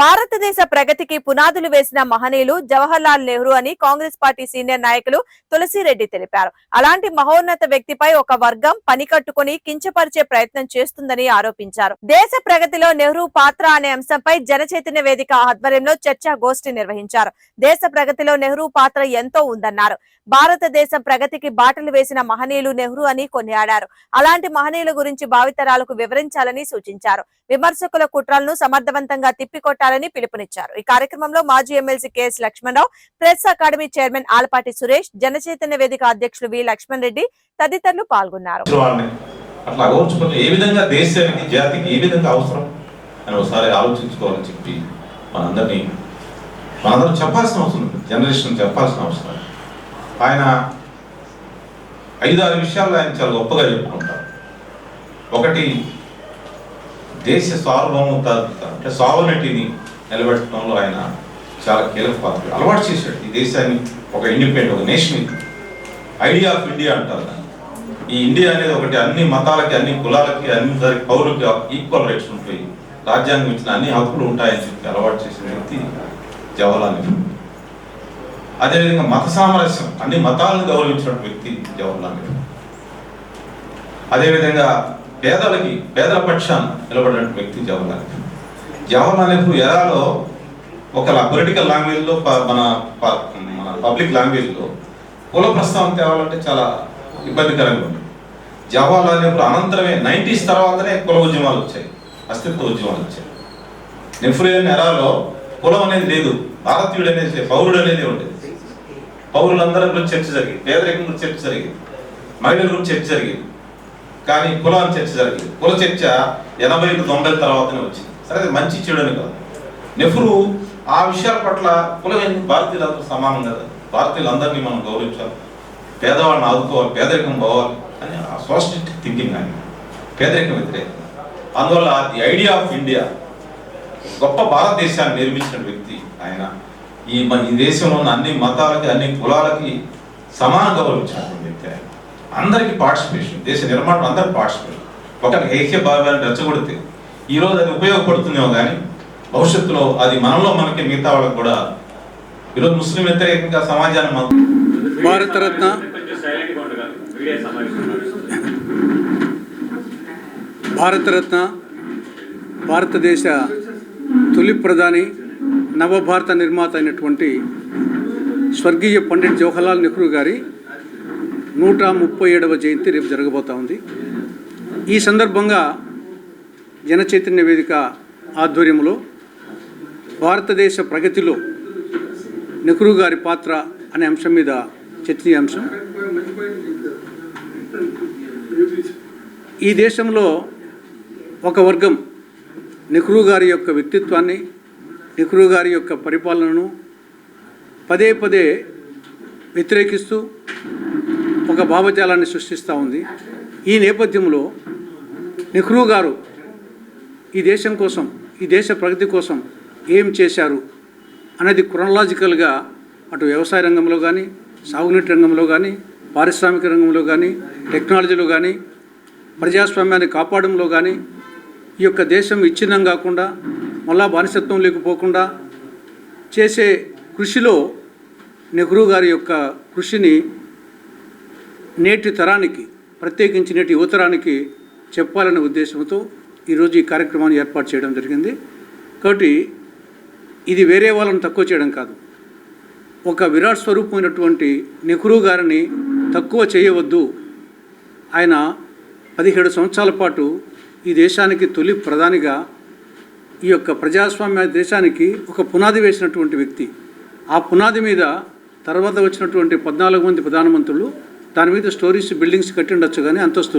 భారతదేశ ప్రగతికి పునాదులు వేసిన మహనీయులు జవహర్లాల్ నెహ్రూ అని కాంగ్రెస్ పార్టీ సీనియర్ నాయకులు తులసిరెడ్డి తెలిపారు. అలాంటి మహోన్నత వ్యక్తిపై ఒక వర్గం పని కట్టుకుని కించపరిచే ప్రయత్నం చేస్తుందని ఆరోపించారు. దేశ ప్రగతిలో నెహ్రూ పాత్ర అనే అంశంపై జనచైతన్య వేదిక ఆధ్వర్యంలో చర్చా గోష్ఠి నిర్వహించారు. దేశ ప్రగతిలో నెహ్రూ పాత్ర ఎంతో ఉందన్నారు. భారతదేశం ప్రగతికి బాటలు వేసిన మహనీయులు నెహ్రూ అని కొనియాడారు. అలాంటి మహనీయుల గురించి భావితరాలకు వివరించాలని సూచించారు. విమర్శకుల కుట్రలను సమర్థవంతంగా చేపట్టాలని పిలుపునిచ్చారు. ఈ కార్యక్రమంలో మాజీ MLC KS Lakshmanarao press academy chairman Alapati Suresh Janachaitanya Vedika అధ్యక్షులు వి లక్ష్మణ్ రెడ్డి తదితరులు పాల్గొన్నారు. అట్లా ఏ విధంగా దేశానికి జాతికి ఏ విధంగా అవసరం అని ఒకసారి ఆలోచించుకోవాలని చెప్పి మనందరినీ మనందరం చెప్పాల్సిన అవసరం జనరేషన్ చెప్పాల్సిన అవసరం ఆయన ఐదారు విషయాల్లో ఆయన చాలా గొప్పగా చెప్పుకుంటారు. ఒకటి దేశ సార్వభౌమత అంటే సావర్నిటీని నిలబెట్టడంలో ఆయన చాలా కీలక పాత్ర. అలవాటు చేశాడు ఈ దేశాన్ని ఒక ఇండిపెండెంట్ ఒక నేషన్ ఐడియా ఆఫ్ ఇండియా అంటారు దాన్ని. ఈ ఇండియా అనేది ఒకటి అన్ని మతాలకి అన్ని కులాలకి అన్ని పౌరులకి ఈక్వల్ రైట్స్ ఉంటాయి. రాజ్యాంగం ఇచ్చిన అన్ని హక్కులు ఉంటాయని చెప్పి అలవాటు చేసిన వ్యక్తి జవహర్లాల్ నెహ్రూ. అదేవిధంగా మత సామరస్యం అన్ని మతాలను గౌరవించిన వ్యక్తి జవహర్లాల్ నెహ్రూ. అదేవిధంగా పేదలకి పేదల పక్షాన నిలబడిన వ్యక్తి జవహర్లాల్ నెహ్రూ. జవహర్లాల్ నెహ్రూ ఎరాలో ఒక పొలిటికల్ లాంగ్వేజ్లో మన ప- మన పబ్లిక్ లాంగ్వేజ్లో కుల ప్రస్తావన తేవాలంటే చాలా ఇబ్బందికరంగా ఉంది జవహర్లాల్ నెహ్రూ అనంతరమే నైంటీస్ తర్వాతనే కుల ఉద్యమాలు వచ్చాయి అస్తిత్వ ఉద్యమాలు వచ్చాయి. నెహ్రూ ఎరాలో కులం అనేది లేదు భారతీయుడు అనేది పౌరుడు అనేది ఉండేది. పౌరులందరి గురించి చర్చ జరిగింది పేదరికం గురించి చర్చ జరిగింది మహిళల గురించి చర్చ జరిగింది. కానీ కులం చర్చ జరిగింది. కుల చర్చ ఎనభై తొంభై తర్వాతనే వచ్చింది. సరే అది మంచి చెడుని కాదు. నెహ్రూ ఆ విషయాల పట్ల కులం భారతీయులందరూ సమానం కదా. భారతీయులందరినీ మనం గౌరవించాలి. పేదవాళ్ళని ఆదుకోవాలి పేదరికం పోవాలి అని ఆ సోషలిస్ట్ థింకింగ్ అని పేదరికం వ్యతిరేకం అందువల్ల ది ఐడియా ఆఫ్ ఇండియా గొప్ప భారతదేశాన్ని నిర్మించిన వ్యక్తి ఆయన. ఈ ఈ దేశంలో ఉన్న అన్ని మతాలకి అన్ని కులాలకి సమాన గౌరవించినటువంటి అందరికీ పార్టిసిపేషన్ దేశ నిర్మాణం అందరికి పార్టిసిపేషన్ ఒకరి ఐక్య భావాలు రెచ్చగొడితే ఈరోజు అది ఉపయోగపడుతుందేమో కానీ భవిష్యత్తులో అది మనలో మనకి మిగతా వాళ్ళకి కూడా ఈరోజు ముస్లిం వ్యతిరేకంగా సమాజాన్ని మనం భారతరత్న. భారతరత్న భారతదేశ తొలి ప్రధాని నవభారత నిర్మాత అయినటువంటి స్వర్గీయ పండిట్ జవహర్లాల్ నెహ్రూ గారి నూట ముప్పై ఏడవ జయంతి రేపు జరగబోతా ఉంది. ఈ సందర్భంగా జనచైతన్య వేదిక ఆధ్వర్యంలో భారతదేశ ప్రగతిలో నెహ్రూ గారి పాత్ర అనే అంశం మీద చర్చనీయాంశం ఈ దేశంలో ఒక వర్గం నెహ్రూ గారి యొక్క వ్యక్తిత్వాన్ని నెహ్రూ గారి యొక్క పరిపాలనను పదే పదే వ్యతిరేకిస్తూ ఒక భావజాలాన్ని సృష్టిస్తూ ఉంది. ఈ నేపథ్యంలో నెహ్రూ గారు ఈ దేశం కోసం ఈ దేశ ప్రగతి కోసం ఏం చేశారు అనేది క్రొనలాజికల్గా అటు వ్యవసాయ రంగంలో కానీ సాగునీటి రంగంలో కానీ పారిశ్రామిక రంగంలో కానీ టెక్నాలజీలో కానీ ప్రజాస్వామ్యాన్ని కాపాడంలో కానీ ఈ యొక్క దేశం విచ్ఛిన్నం కాకుండా మళ్ళా బానిసత్వం లేకపోకుండా చేసే కృషిలో నెహ్రూ గారి యొక్క కృషిని నేటి తరానికి ప్రత్యేకించి నేటి యువతరానికి చెప్పాలనే ఉద్దేశంతో ఈరోజు ఈ కార్యక్రమాన్ని ఏర్పాటు చేయడం జరిగింది. కాబట్టి ఇది వేరే వాళ్ళని తక్కువ చేయడం కాదు. ఒక విరాట్ స్వరూపమైనటువంటి నెహ్రూ గారిని తక్కువ చేయవద్దు. ఆయన పదిహేడు సంవత్సరాల పాటు ఈ దేశానికి తొలి ప్రధానిగా ఈ యొక్క ప్రజాస్వామ్య దేశానికి ఒక పునాది వేసినటువంటి వ్యక్తి. ఆ పునాది మీద తర్వాత వచ్చినటువంటి పద్నాలుగు మంది ప్రధానమంత్రులు దాని మీద స్టోరీస్ బిల్డింగ్స్ కట్టి ఉండొచ్చు కానీ అంతస్తులు.